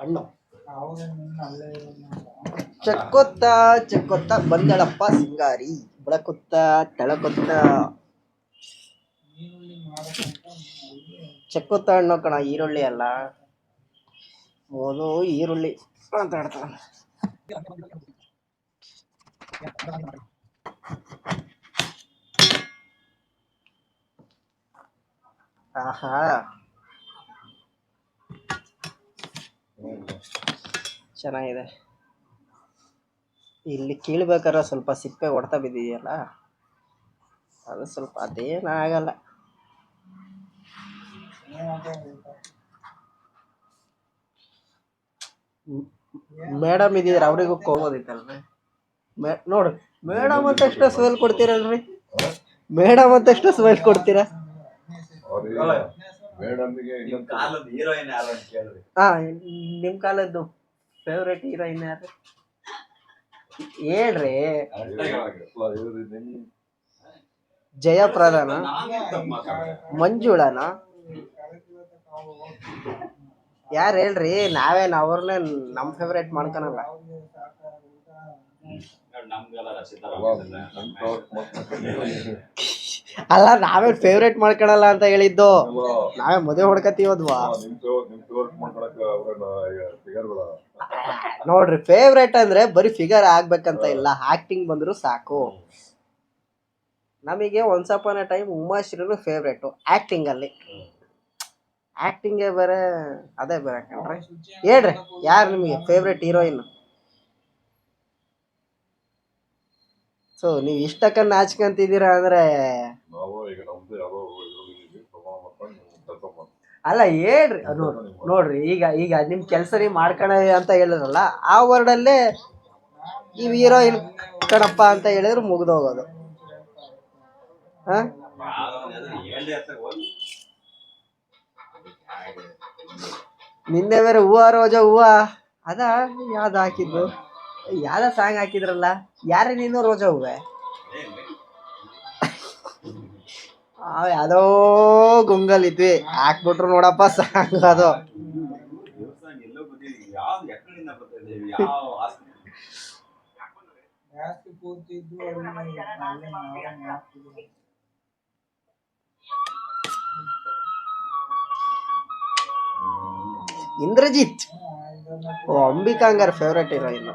ಹಣ್ಣು ಅಲ್ಲೇ ಚಕ್ಕೊತ್ತ ಚಕ್ಕೊತ್ತ ಬಂದಳಪ್ಪ ಸಿಂಗಾರಿ. ಬೆಳಕೊತ್ತ ತಳಕೊತ್ತ. ಚಕ್ಕೊತ್ತ ಹಣ್ಣು ಕಣ ಈರುಳ್ಳಿ ಅಲ್ಲ. ಓದು ಈರುಳ್ಳಿ ಮಾತಾಡ್ತಾನೆ ಆಹಾ. ಚೆನ್ನಾಗಿದೆ. ಇಲ್ಲಿ ಕೀಳ್ಬೇಕಾದ್ರೆ ಸ್ವಲ್ಪ ಸಿಪ್ಪೆ ಹೊಡ್ತಾ ಬಿದ್ದಿದೆಯಲ್ಲ ಅದು ಸ್ವಲ್ಪ ಅದೇನಾಗಲ್ಲ ಮೇಡಮ್ ಇದ್ದಿದ್ರೆ ಅವ್ರಿಗೂ ಹೋಗೋದಿತ್ತಲ್ರಿ ಮೇ ನೋಡು ಮೇಡಮ್ ಅಂತ ಎಷ್ಟು ಸ್ಮೆಲ್ ಕೊಡ್ತೀರಲ್ರಿ? ಮೇಡಮ್ ಅಂತ ಎಷ್ಟು ಸ್ಮೆಲ್ ಕೊಡ್ತೀರಾ ಮೇಡಮ್ಗೆ ನಿಮ್ಮ ಕಾಲದ್ದು ಫೇವ್ರೆಟ್ ಹೀರೋಯಿನ್ ಯಾರು? ಹೇಳ್ರಿ. ಜಯಪ್ರದನ ಜಯಪ್ರಧಾನ ಮಂಜುಳನ? ಯಾರು ಹೇಳ್ರಿ ನಾವೇನು ಅವ್ರನ್ನೇ ನಮ್ ಫೇವ್ರೇಟ್ ಮಾಡ್ಕೊಳಲ್ಲ. ನಮ್ಗೆಲ್ಲ ಅಲ್ಲ, ನಾವೇ ಫೇವ್ರೇಟ್ ಮಾಡ್ಕೊಳಲ್ಲ ಅಂತ ಹೇಳಿದ್ದು. ನಾವೇ ಮದುವೆ ಹೊಡ್ಕತೀವದ್ವಾ ನೋಡ್ರಿ ಫೇವ್ರೇಟ್ ಅಂದ್ರೆ ಬರೀ ಫಿಗರ್ ಆಗ್ಬೇಕಂತ ಇಲ್ಲ. ಆಕ್ಟಿಂಗ್ ಬಂದ್ರು ಸಾಕು. ನಮಗೆ ಒನ್ಸ್ ಅಪಾನ್ ಎ ಟೈಮ್ ಉಮಾಶ್ರೀನು ಫೇವ್ರೇಟು ಆಕ್ಟಿಂಗ್ ಅಲ್ಲಿ. ಆಕ್ಟಿಂಗೇ ಬೇರೆ ಅದೇ ಬೇರೆ. ಕಣ್ರಿ ಹೇಳ್ರಿ. ಯಾರು ನಿಮಗೆ ಫೇವ್ರೇಟ್ ಹೀರೋಯಿನ್ ಸೊ ನೀವು ಇಷ್ಟಕ್ಕ ನಾಚ್ಕೊಂತಿದ್ದೀರಾ ಅಂದ್ರೆ? ನಾವು ಈಗ ನಮ್ದು ಯಾವ್ದೋ ಇದ್ರಲ್ಲಿ ಪ್ರಮಾಣ ಮಾಡ್ಕೊಂಡು ಕೆಲಸ ಮಾಡ್ತೀವಿ ಅಲ್ಲ ಹೇಳ್ರಿ. ನೋಡ್ರಿ ನೋಡ್ರಿ ಈಗ ಈಗ ನಿಮ್ ಕೆಲಸ ನೀವು ಮಾಡ್ಕೊಳ ಅಂತ ಹೇಳಿದ್ರಲ್ಲ ಆ ವರ್ಡಲ್ಲೇ ನೀವು ಹೀರೋಯಿನ್ ಕಣಪ್ಪ ಅಂತ ಹೇಳಿದ್ರೆ ಮುಗ್ದೋಗೋದು ಹಾ? ನಿನ್ನೆ ಬೇರೆ ಹೂವ ರೋಜ ಹೂವ ಅದ ಯಾವ್ದು ಹಾಕಿದ್ದು? ಯಾವ್ದ ಸಾಂಗ್ ಹಾಕಿದ್ರಲ್ಲ? ಯಾರೇ ನೀನು ರೋಜಾ ಹೂವೆ? ಯಾವ್ದೋ ಗುಂಗಲ್ ಇದ್ವಿ. ಹಾಕ್ಬಿಟ್ರು ನೋಡಪ್ಪ ಸಾಂಗ್ ಅದು. ದೇವಸ್ಥಾನ ಪೂರ್ತಿ ಇದ್ದು ಅದನ್ನ ಬರ್ತಿದೆ ಯಾವ ಆಸ್ತಿ ಜಾಸ್ತಿ ಪೂರ್ತಿ ಇಂದ್ರಜಿತ್. ಓ ಅಂಬಿಕಾಂಗರ್ ಫೇವ್ರೇಟ್ ಹೀರೋಯಿನ್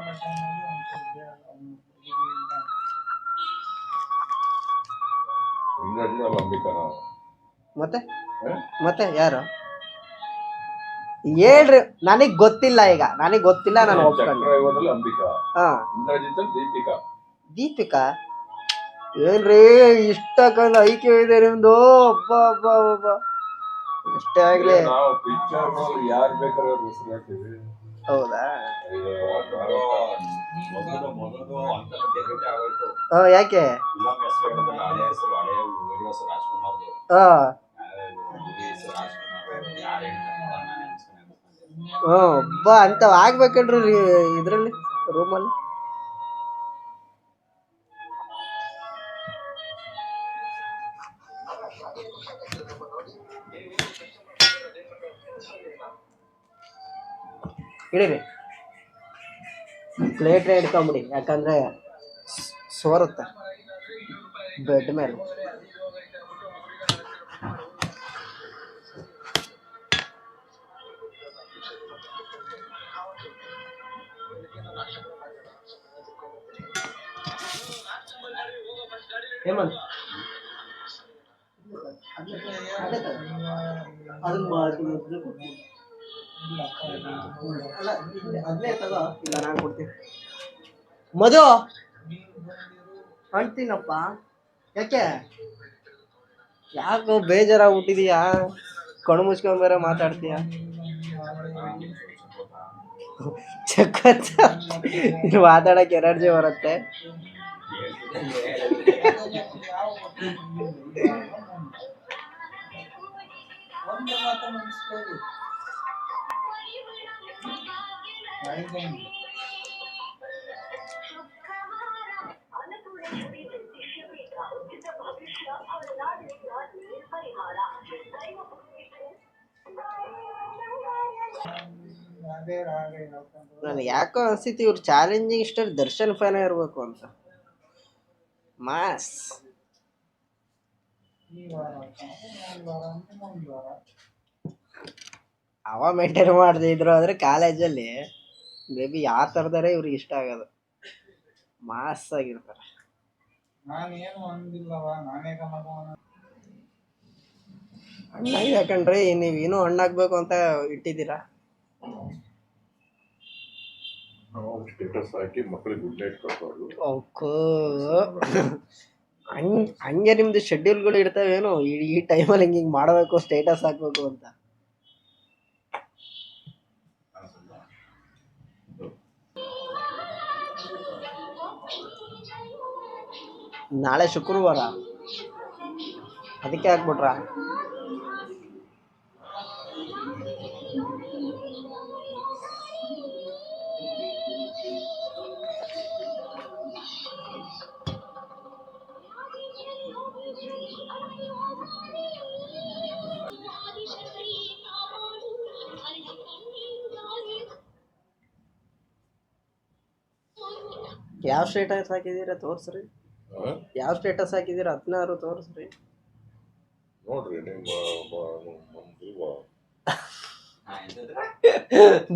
ಮತ್ತೆ? ಮತ್ತೆ ಯಾರು? ಹೇಳ್ರಿ ನನಗ್ ಗೊತ್ತಿಲ್ಲ ಈಗ. ನನಗ್ ಗೊತ್ತಿಲ್ಲ ನಾನು ಒಪ್ಕೊಂಡು. ದೀಪಿಕಾ? ಏನ್ರೀ ಇಷ್ಟ ಇಷ್ಟಕ್ಕೊಂದು ಐಕ್ಯ ಇದೆ ನಿಮ್ದು. ಒಬ್ಬ ಒಬ್ಬ ಅಬ್ಬ ಎಷ್ಟೇ ಆಗ್ಲಿ. ನಾವು ಪಿಕ್ಚರ್ ಯಾರು ಬೇಕಾದ್ರೆ ಅವ್ರ ಹೆಸರು ಹಾಕ್ತೀವಿ ಹೌದಾ ಈಗ ಮೊದಲು ಮೊದಲು ಅಂತ ಡೆಬಿಟ್ ಆಗೋಯ್ತು. ಹಾ ಯಾಕೆ? ಫಿಲಂ ಹೆಸರು ಹೇಳಿದ್ರೆ ಹಳೆ ಹೆಸರು ಹಳೆ ರಾಜ್ಕುಮಾರ್ದು. ಹೆಸರು ರಾಜ್ಕುಮಾರ್ ಯಾರು ಹೇಳ್ತಾರೆ ನೋಡೋಣ. ಒಬ್ಬ ಆಗ್ಬೇಕನ್ರಿ ಇದ್ರಲ್ಲಿ ರೂಮಲ್ಲಿ. ಹಿಡೀರಿ ಪ್ಲೇಟ್ ಹಿಡ್ಕೊಂಬಿಡಿ ಯಾಕಂದ್ರೆ ಸೋರುತ್ತೆ ಬೆಡ್ ಮೇಲೆ. ಹೇಮಂತ್. ಅದನ್ನ ಮಾಡ್ತೀನಿ ಮಧು ಅಂತೀನಪ್ಪ ಯಾಕೆ? ಯಾಕೋ ಬೇಜಾರಾಗ್ಬಿಟ್ಟಿದೀಯಾ? ಕಣ್ಣು ಮುಚ್ಕೊಂಡ್ ಬೇರೆ ಮಾತಾಡ್ತೀಯ? ಚಕ್ಕತ್ತ? ಮಾತಾಡಕ್ಕೆ ಎನರ್ಜಿ ಬರುತ್ತೆ. ನನಗೆ ಯಾಕೋ ಅನ್ಸಿತ್ತು ಇವ್ರು ಚಾಲೆಂಜಿಂಗ್ ಇಷ್ಟ ದರ್ಶನ್ ಫ್ಯಾನೇ ಇರಬೇಕು ಅಂತ. ಮಾಸ್. ಅಂದ್ರೆ ಅವ ಮೇಂಟೈನ್ ಮಾಡದೇ ಇದ್ರು ಆದ್ರೆ ಕಾಲೇಜಲ್ಲಿ ಮೇ ಬಿ ಯಾವ ಥರದಾರೆ ಇವ್ರಿಗೆ ಇಷ್ಟ ಆಗೋದು ಮಾಸ್ ಆಗಿರ್ತಾರೆ. ಏನು ಅಂದಿಲ್ಲವ ಮಗವನ ಹಣ್ಣಾಗಿ ಯಾಕಂಡ್ರಿ ನೀವು ಇನ್ನೂ ಹಣ್ಣಾಗ್ಬೇಕು ಅಂತ ಇಟ್ಟಿದ್ದೀರಾ? ಸ್ಟೇಟಸ್ ಹಾಕಿ ಮಕ್ಕಳಿಗೆ ಗುಡ್ ನೈಟ್ ಓಕೋ ಹಂಗ್ ಹಂಗೆ ನಿಮ್ದು ಶೆಡ್ಯೂಲ್ಗಳು ಇರ್ತಾವೇನು? ಈ ಈ ಟೈಮಲ್ಲಿ ಹಿಂಗೆ ಹಿಂಗೆ ಮಾಡಬೇಕು ಸ್ಟೇಟಸ್ ಹಾಕ್ಬೇಕು ಅಂತ. ನಾಳೆ ಶುಕ್ರವಾರ. ಅದಕ್ಕೆ ಹಾಕ್ಬಿಟ್ರ? ಯಾವ ಸ್ಟೇಟಸ್ ಹಾಕಿದ್ದೀರಾ? ತೋರಿಸ್ರಿ? ಯಾವ ಸ್ಟೇಟಸ್ ಹಾಕಿದಿರ ಹದಿನಾರು ತೋರಿಸ್ರಿ. ನೋಡ್ರಿ ನಿಮ್ಮ?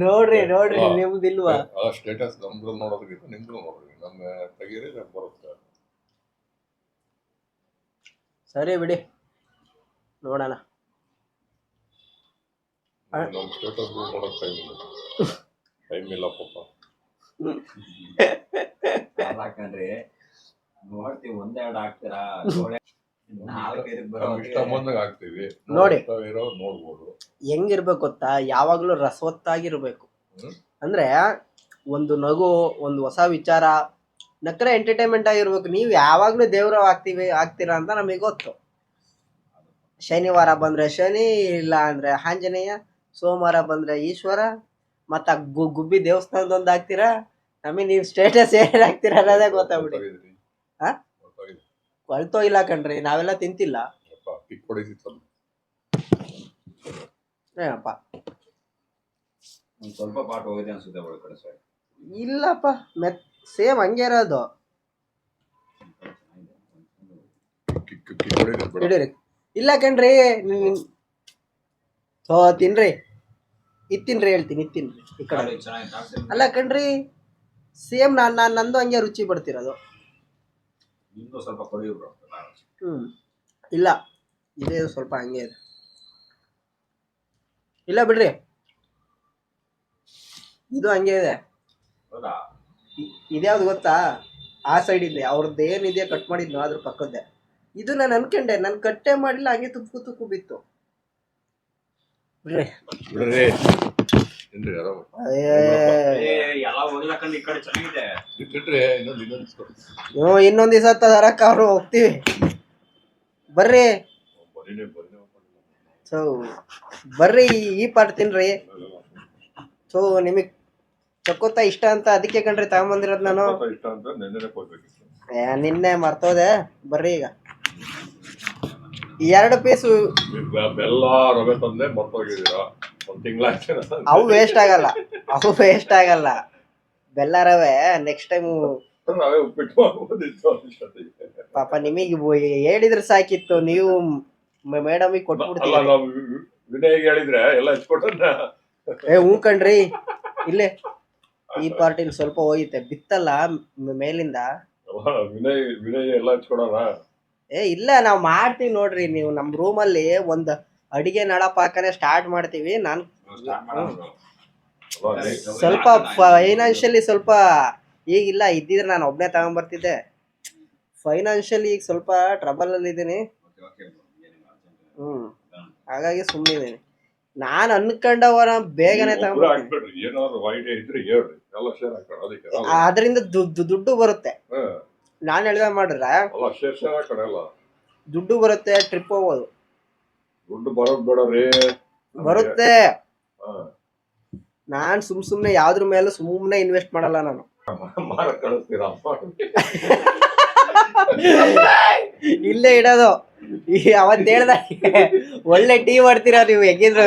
ನೋಡ್ರಿ ನೋಡ್ರಿ ನಿಮ್ದು ನಿಮ್ದಿಲ್ವಾ ಆ ಸ್ಟೇಟಸ್ ನಮ್ದು ನೋಡೋದಕ್ಕಿಂತ ನಿಮ್ದು ನೋಡ್ರಿ. ನಮ್ಮ ತೆಗೀರಿ ನಮ್ಗೆ ಬರುತ್ತೆ. ಸರಿ ಬಿಡಿ. ನೋಡೋಣ. ಆ. ನಮ್ಮ ಸ್ಟೇಟಸ್ ನೋಡೋಕೆ ಟೈಮ್ ಇಲ್ಲ. ಟೈಮ್ ಇಲ್ಲ ಪಾಪ. ನೋಡ್ತೀವಿ ಒಂದೆರಡು ಹಾಕ್ತೀರಾ? ನೋಡೇ. ನೋಡ್ಬೋದು. ಹೆಂಗಿರ್ಬೇಕು ಗೊತ್ತಾ? ಯಾವಾಗ್ಲೂ ರಸವತ್ತಾಗಿರ್ಬೇಕು. ಅಂದ್ರೆ ಒಂದು ನಗು ಒಂದು ಹೊಸ ವಿಚಾರ ನಕ್ರೆ ಎಂಟರ್ಟೈನ್ಮೆಂಟ್ ಆಗಿರ್ಬೇಕು. ನೀವು ಯಾವಾಗ್ಲೂ ದೇವ್ರ ಆಗ್ತೀವಿ ಆಗ್ತೀರಾ ಅಂತ ನಮಗೆ ಗೊತ್ತು. ಶನಿವಾರ ಬಂದ್ರೆ ಶನಿ ಇಲ್ಲ ಅಂದ್ರೆ ಆಂಜನೇಯ ಸೋಮವಾರ ಬಂದ್ರೆ ಈಶ್ವರ ಮತ್ತ ಗು ಗುಬ್ಬಿ ದೇವಸ್ಥಾನದೊಂದು ಆಗ್ತೀರಾ ನಮಗೆ ನೀವು ಸ್ಟೇಟಸ್ ಏನ್ ಹಾಕ್ತೀರಾ ಅನ್ನೋದೇ ಗೊತ್ತಾಗ್ಬಿಡಿ ಗೊತ್ತಾಗಿದ್ರಿ ಹಾ? ಕೊಳ್ತೋ ಇಲ್ಲ ಕಣ್ರಿ ನಾವೆಲ್ಲ ತಿಂತಿಲ್ಲ. ಏನಪ್ಪ ಸ್ವಲ್ಪ ಪಾಟ್ ಹೋಗಿದೆ ಅನ್ಸುತ್ತೆ ಒಳಗಡೆ ಸರ್ ಇಲ್ಲಪ್ಪ ಮೆತ್ ಸೇಮ್ ಹಂಗೆ ಇರೋದು. ಇಲ್ಲ ಕಣ್ರಿ ಸೊ ತಿನ್ರಿ. ಇತ್ತೀನ್ರಿ ತಿನ್ರಿ ಹೇಳ್ತೀನಿ ಇತ್ತೀನ್ರಿ ಈ ಕಡೆ. ಅಲ್ಲ ಕಣ್ರಿ ಸೇಮ್ ನಾನು ನಾನ್ ನಂದು ಹಂಗೆ ರುಚಿ ಬರ್ತಿರೋದು ಸ್ವಲ್ಪ ಕೊಡಿಬ್ರು ಹ್ಮ್. ಇಲ್ಲ ಇದೇ ಸ್ವಲ್ಪ ಹಂಗೆ ಇದೆ. ಇಲ್ಲ ಬಿಡ್ರಿ. ಇದು ಹಂಗೆ ಇದೆ. ಹೌದಾ? ಇದ್ಯಾವ್ದು ಗೊತ್ತಾ? ಆ ಸೈಡ್ ಇದೆ ಅವ್ರದ್ದು ಏನಿದೆ ಕಟ್ ಮಾಡಿದ್ನು ಅದ್ರ ಪಕ್ಕದ್ದೆ. ಇದು ನಾನು ಅನ್ಕೊಂಡೆ ನಾನು ಕಟ್ಟೆ ಮಾಡಿಲ್ಲ ಹಂಗೆ ತುಕ್ಕು ತುಪ್ಪು ಬಿತ್ತು. ಬಿಡ್ರಿ. ಬಿಡ್ರಿ. ಏ, ಎಲ್ಲ ಈ ಕಡೆ ಚೆನ್ನಾಗಿದೆ. ಇನ್ನೊಂದು ಇನ್ನೊಂದು ಇಸ್ಕೊಡಿ. ನೀವು ಇನ್ನೊಂದ್ ದಿವಸ ತರಕ ಅವ್ರು ಹೋಗ್ತೀವಿ. ಬರ್ರಿ. ಬರೀನೇ ಬರೀನೇ ಸೊ ಬರ್ರಿ ಈ- ಪಾಠ ಪಾಟ್ ತಿನ್ರಿ. ಸೊ ನಿಮಗ್ ಚಕ್ಕೋತ ಇಷ್ಟ ಅಂತ ಅದಕ್ಕೆ ಕಣ್ರಿ ತಗೊಂಬಂದಿರೋದು ನಾನು. ಇಷ್ಟ ಅಂತ ನೆನ್ನೆನೆ ಕೊಡ್ಬೇಕಿತ್ತು ಏ, ನಿನ್ನೆ ಮರ್ತೋದೆ. ಬರ್ರಿ ಈಗ. ಈ ಎರಡು ಪೀಸು ಬೆ- ಬೆಲ್ಲ ರವೆ ತಂದೆ ಮರ್ತೋಗಿದ್ದೀರಾ? ಅವು ವೇಸ್ಟ್ ಆಗಲ್ಲ. ಅವು ವೇಸ್ಟ್ ಆಗಲ್ಲ. ಬೆಲ್ಲ ರವೆ ನೆಕ್ಸ್ಟ್ ಟೈಮ್. ಪಾಪ ನಿಮಗೆ ಹೇಳಿದ್ರೆ ಸಾಕಿತ್ತು. ನೀವು ಮೇಡಮ್ ಕೊಟ್ಬಿಡ್ತೀವಿ ವಿನಯ್ಗೆ ಹೇಳಿದ್ರೆ ಎಲ್ಲ ಏ ಹ್ಞೂ ಕಣ್ರಿ. ಇಲ್ಲೇ. ಈ ಪಾರ್ಟಿಲಿ ಸ್ವಲ್ಪ ಹೋಗಿತ್ತೆ ಬಿತ್ತಲ್ಲ ಮೇಲಿಂದ. ವಿನಯ್ ವಿನಯ್ ಎಲ್ಲ ಹಚ್ಕೊಡೋಣ ಏ ಇಲ್ಲ ನಾವು ಮಾಡ್ತೀವಿ ನೋಡ್ರಿ. ನೀವು ನಮ್ಮ ರೂಮಲ್ಲಿ ಒಂದು ಅಡಿಗೆ ನಳ ಪಾಕನೆ ಸ್ಟಾರ್ಟ್ ಮಾಡ್ತೀವಿ. ನಾನು ಸ್ವಲ್ಪ ಫೈನಾನ್ಷಿಯಲಿ ಸ್ವಲ್ಪ ಈಗಿಲ್ಲ ಇದ್ದಿದ್ರೆ ನಾನು ಒಬ್ಬನೇ ತಗೊಂಬರ್ತಿದ್ದೆ. ಫೈನಾನ್ಷಿಯಲಿ ಈಗ ಸ್ವಲ್ಪ ಟ್ರಬಲ್ ಅಲ್ಲಿ ಇದ್ದೀನಿ. ಹ್ಮ್. ಹಾಗಾಗಿ ಸುಮ್ಮನಿದ್ದೀನಿ ನಾನು ಅನ್ಕೊಂಡವರ ಬೇಗನೆ. ಅದರಿಂದ ದುಡ್ಡು ಬರುತ್ತೆ. ನಾನು ಹೇಳಿದ ಮಾಡಿದ್ರೆ ದುಡ್ಡು ಬರುತ್ತೆ ಟ್ರಿಪ್ ಹೋಗೋದು ದುಡ್ಡು ಬರೋದ್ ಬೇಡ ಬರುತ್ತೆ. ನಾನ್ ಸುಮ್ ಸುಮ್ನೆ ಯಾವ್ದ್ರ ಮೇಲೆ ಸುಮ್ನೆ ಇನ್ವೆಸ್ಟ್ ಮಾಡಲ್ಲ ನಾನು. ಮಾರಕ್ ಕಳಿಸ್ತೀರಾ ಇಲ್ಲೇ ಇಡೋದು. ಈ ಅವತ್ ಹೇಳ್ದ ಒಳ್ಳೆ ಟೀ ಮಾಡ್ತೀರಾ ನೀವು ಹೆಂಗಿದ್ರು.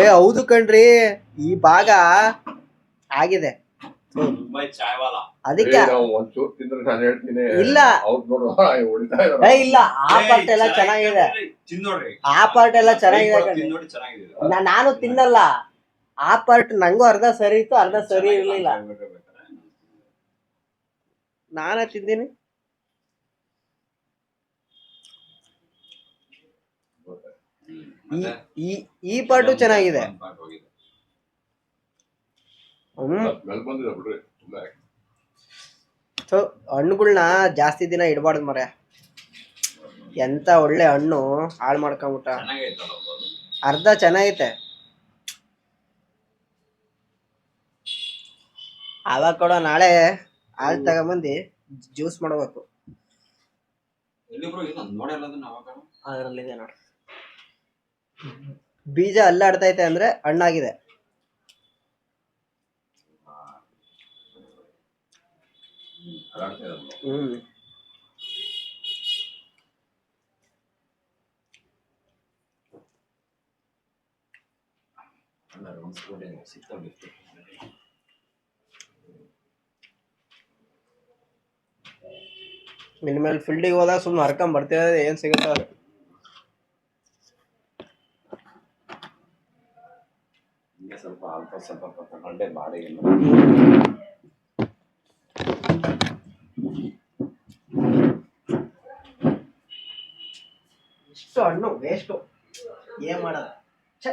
ಏ ಹೌದು ಕಣ್ರಿ ಈ ಭಾಗ ಆಗಿದೆ. ಅದಕ್ಕೆ ಇಲ್ಲ. ಏ ಇಲ್ಲ ಆ ಪಾರ್ಟ್ ಎಲ್ಲ ಚೆನ್ನಾಗಿದೆ. ಆ ಪಾರ್ಟ್ ಎಲ್ಲ ಚೆನ್ನಾಗಿದೆ ತಿನ್ನೋಡಿ ಚೆನ್ನಾಗಿದೆ. ನಾನು ತಿನ್ನಲ್ಲ. ಆ ಪಾರ್ಟ್ ನಂಗೂ ಅರ್ಧ ಸರಿ ಇತ್ತು ಅರ್ಧ ಸರಿ ಇರ್ಲಿಲ್ಲ. ನಾನೇ ತಿಂದೀನಿ ಈ ಈ ಪಾರ್ಟು ಚೆನ್ನಾಗಿದೆ ಹ್ಮ್ ಸ್ಮೆಲ್ ಬಂದಿದೆ ಬಿಡ್ರಿ ಇಲ್ಲ ಸೊ ಹಣ್ಣುಗಳನ್ನ ಜಾಸ್ತಿ ದಿನ ಇಡಬಾರ್ದು ಮರ ಎಂತ ಒಳ್ಳೆ ಹಣ್ಣು ಹಾಳು ಮಾಡ್ಕೊಂಬಿಟ್ಟ. ಅರ್ಧ ಚೆನ್ನಾಗೈತೆ. ಅವಾಗ ಕೊಡೋ ನಾಳೆ ಹಾಲು ತಗೊಂಬಂದು ಜ್ಯೂಸ್ ಮಾಡಬೇಕು. ಅದರಲ್ಲಿದೆ ನೋಡಿ. ಬೀಜ ಅಲ್ಲಾಡ್ತೈತೆ ಅಂದ್ರೆ ಹಣ್ಣಾಗಿದೆ ಅದಾಡ್ತಾ ಇದಾರೆ. ಹ್ಮ್ ಇನ್ಮೇಲೆ ಫೀಲ್ಡಿಗೆ ಹೋದಾಗ ಸುಮ್ಮನೆ ಹರ್ಕೊಂಡ್ ಬರ್ತಿರೋದು ಏನ್ ಸಿಗುತ್ತೆ. ಸ್ವಲ್ಪ ಅಲ್ಪ ಸ್ವಲ್ಪ ತಗೊಂಡೆ ಬಾಡಿ ಇಷ್ಟು ಹಣ್ಣು ವೇಸ್ಟು ಏನ್ ಮಾಡೋದು ಛೆ.